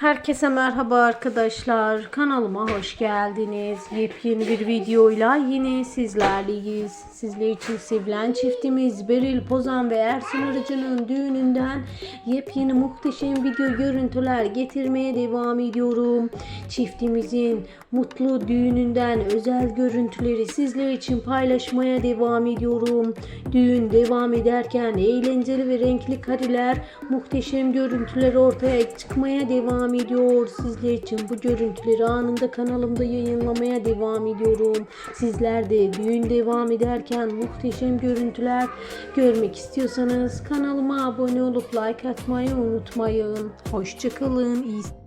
Herkese merhaba arkadaşlar. Kanalıma hoş geldiniz. Yepyeni bir videoyla yine sizlerleyiz. Sizler için sevilen çiftimiz Beril Pozan ve Ersin Arıcı'nın düğününden yepyeni muhteşem video görüntüler getirmeye devam ediyorum. Çiftimizin mutlu düğününden özel görüntüleri sizler için paylaşmaya devam ediyorum. Düğün devam ederken eğlenceli ve renkli kareler, muhteşem görüntüler ortaya çıkmaya devam ediyor. Sizler için bu görüntüleri anında kanalımda yayınlamaya devam ediyorum. Sizler de düğün devam ederken muhteşem görüntüler görmek istiyorsanız kanalıma abone olup like atmayı unutmayın. Hoşçakalın. İyi